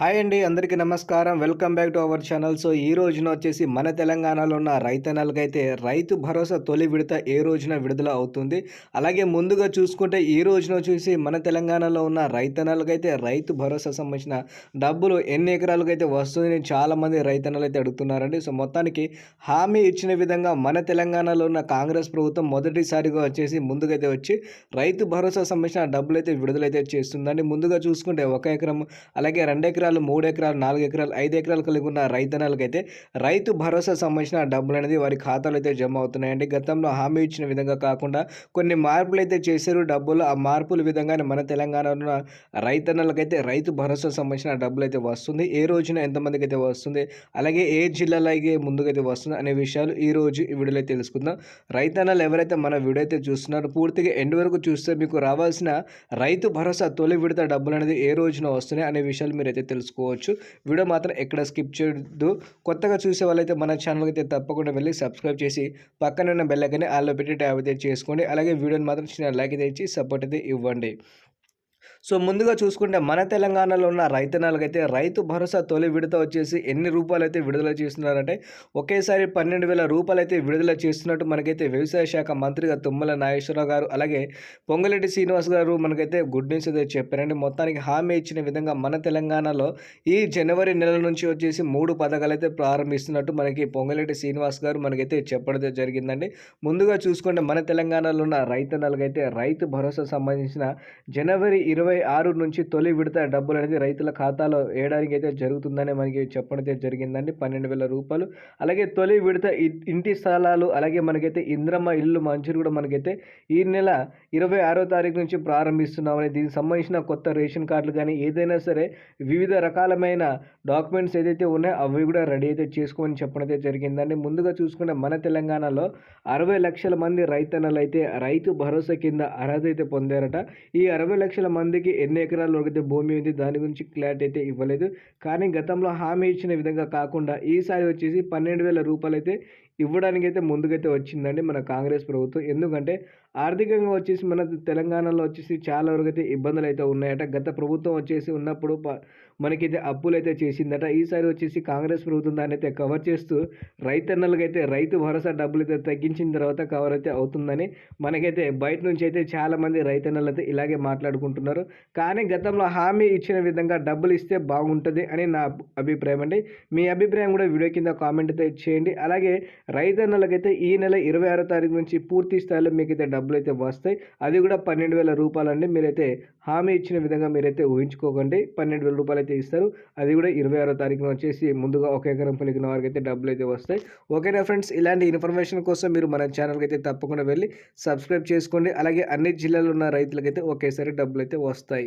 Hi అండి అందరికీ నమస్కారం. Welcome back to our channel. So ఈ రోజున వచ్చేసి మన తెలంగాణలో ఉన్న రైతన్నలకైతే రైతు భరోసా తొలి విడత ఏ రోజున విడుదల అవుతుంది? అలాగే ముందుగా చూసుకుంటే ఈ రోజున చూసి మన తెలంగాణలో ఉన్న రైతన్నలకైతే రైతు భరోసా సంబంధించిన డబ్బులు ఎన్ని ఎకరాలకైతే వస్తుందని చాలామంది రైతన్నలు అయితే అడుగుతున్నారండి. సో మొత్తానికి హామీ ఇచ్చిన విధంగా మన తెలంగాణలో ఉన్న కాంగ్రెస్ ప్రభుత్వం మొదటిసారిగా వచ్చేసి ముందుకైతే వచ్చి రైతు భరోసా సంబంధించిన డబ్బులు అయితే విడుదలైతే చేస్తుందండి. ముందుగా చూసుకుంటే ఒక ఎకరం అలాగే రెండు ఎకరాలు ఎకరాలు మూడు ఎకరాలు నాలుగు ఎకరాలు ఐదు ఎకరాలు కలిగి ఉన్న రైతన్నలకైతే రైతు భరోసా సంబంధించిన డబ్బులు అనేది వారి ఖాతాలో అయితే జమ అవుతున్నాయండి. గతంలో హామీ ఇచ్చిన విధంగా కాకుండా కొన్ని మార్పులు అయితే చేశారు. డబ్బులు ఆ మార్పుల విధంగానే మన తెలంగాణలో ఉన్న రైతన్నలకైతే రైతు భరోసా సంబంధించిన డబ్బులు అయితే వస్తుంది. ఏ రోజున ఎంతమందికి అయితే వస్తుంది అలాగే ఏ జిల్లాలోకి ముందుకైతే వస్తుంది అనే విషయాలు ఈ రోజు ఈ వీడియోలో తెలుసుకుందాం. రైతన్నలు ఎవరైతే మన వీడియో అయితే చూస్తున్నారో పూర్తిగా ఎండ్ వరకు చూస్తే మీకు రావాల్సిన రైతు భరోసా తొలి విడత డబ్బులు అనేది ఏ రోజున వస్తున్నాయి అనే విషయాలు మీరైతే తెలుసుకోవచ్చు. వీడియో మాత్రం ఎక్కడ స్కిప్ చేయొద్దు. కొత్తగా చూసే వాళ్ళైతే మన ఛానల్కి అయితే తప్పకుండా వెళ్ళి సబ్స్క్రైబ్ చేసి పక్కన ఉన్న బెల్లకని ఆల్లో పెట్టి ట్యాబ్ అయితే చేసుకోండి. అలాగే వీడియోని మాత్రం చిన్న లైక్ అయితే ఇచ్చి సపోర్ట్ అయితే ఇవ్వండి. సో ముందుగా చూసుకుంటే మన తెలంగాణలో ఉన్న రైతన్నలకైతే రైతు భరోసా తొలి విడత వచ్చేసి ఎన్ని రూపాయలు అయితే విడుదల చేస్తున్నారంటే ఒకేసారి పన్నెండు వేల రూపాయలు అయితే విడుదల చేస్తున్నట్టు మనకైతే వ్యవసాయ శాఖ మంత్రిగా తుమ్మల నాగేశ్వరరావు గారు అలాగే పొంగలెడ్డి శ్రీనివాస్ గారు మనకైతే గుడ్ న్యూస్ అయితే చెప్పారండి. మొత్తానికి హామీ ఇచ్చిన విధంగా మన తెలంగాణలో ఈ జనవరి నెల నుంచి వచ్చేసి మూడు పథకాలు అయితే ప్రారంభిస్తున్నట్టు మనకి పొంగలెడ్డి శ్రీనివాస్ గారు మనకైతే చెప్పడం జరిగిందండి. ముందుగా చూసుకుంటే మన తెలంగాణలో ఉన్న రైతన్నలకైతే రైతు భరోసా సంబంధించిన జనవరి ఇరవై ఆరు నుంచి తొలి విడత డబ్బులు అనేది రైతుల ఖాతాలో వేయడానికి అయితే జరుగుతుందని మనకి చెప్పడం అయితే జరిగిందండి. పన్నెండు వేల రూపాయలు. అలాగే తొలి విడత ఇంటి స్థలాలు అలాగే మనకైతే ఇంద్రమ్మ ఇల్లు మంజూరు కూడా మనకైతే ఈ నెల ఇరవై ఆరో తారీఖు నుంచి ప్రారంభిస్తున్నామని దీనికి సంబంధించిన కొత్త రేషన్ కార్డులు కానీ ఏదైనా సరే వివిధ రకాలమైన డాక్యుమెంట్స్ ఏదైతే ఉన్నాయో అవి కూడా రెడీ అయితే చేసుకోమని చెప్పడం అయితే జరిగిందండి. ముందుగా చూసుకుంటే మన తెలంగాణలో అరవై లక్షల మంది రైతన్నలు అయితే రైతు భరోసా కింద అర్హత అయితే పొందారట. ఈ అరవై లక్షల మంది మందికి ఎన్ని ఎకరాలు ఉడికితే భూమి ఉంది దాని గురించి క్లారిటీ అయితే ఇవ్వలేదు. కానీ గతంలో హామీ ఇచ్చిన విధంగా కాకుండా ఈసారి వచ్చేసి పన్నెండు వేల రూపాయలు అయితే ఇవ్వడానికి అయితే ముందుకైతే వచ్చిందండి మన కాంగ్రెస్ ప్రభుత్వం. ఎందుకంటే ఆర్థికంగా వచ్చేసి మన తెలంగాణలో వచ్చేసి చాలా వరకు అయితే ఇబ్బందులు అయితే ఉన్నాయట. గత ప్రభుత్వం వచ్చేసి ఉన్నప్పుడు మనకైతే అప్పులు అయితే చేసిందట. ఈసారి వచ్చేసి కాంగ్రెస్ ప్రభుత్వం దాన్ని అయితే కవర్ చేస్తూ రైతన్నలకైతే రైతు భరోసా డబ్బులు అయితే తగ్గించిన తర్వాత కవర్ అయితే అవుతుందని మనకైతే బయట నుంచి అయితే చాలామంది రైతన్నలు అయితే ఇలాగే మాట్లాడుకుంటున్నారు. కానీ గతంలో హామీ ఇచ్చిన విధంగా డబ్బులు ఇస్తే బాగుంటుంది అని నా అభిప్రాయం అండి మీ అభిప్రాయం కూడా వీడియో కింద కామెంట్ అయితే చేయండి. అలాగే రైతన్నలకైతే ఈ నెల ఇరవై ఆరో తారీఖు నుంచి పూర్తి స్థాయిలో మీకైతే డబ్బులు అయితే వస్తాయి. అది కూడా పన్నెండు వేల రూపాయలండి. మీరైతే హామీ ఇచ్చిన విధంగా మీరైతే ఊహించుకోకండి. పన్నెండు వేల రూపాయలు అయితే ఇస్తారు. అది కూడా ఇరవై ఆరో తారీఖున వచ్చేసి ముందుగా ఒక ఎకరం పలికిన వారికి అయితే డబ్బులు అయితే వస్తాయి. ఓకేనా ఫ్రెండ్స్? ఇలాంటి ఇన్ఫర్మేషన్ కోసం మీరు మన ఛానల్కి అయితే తప్పకుండా వెళ్ళి సబ్స్క్రైబ్ చేసుకోండి. అలాగే అన్ని జిల్లాలో ఉన్న రైతులకైతే ఒకేసారి డబ్బులు అయితే వస్తాయి.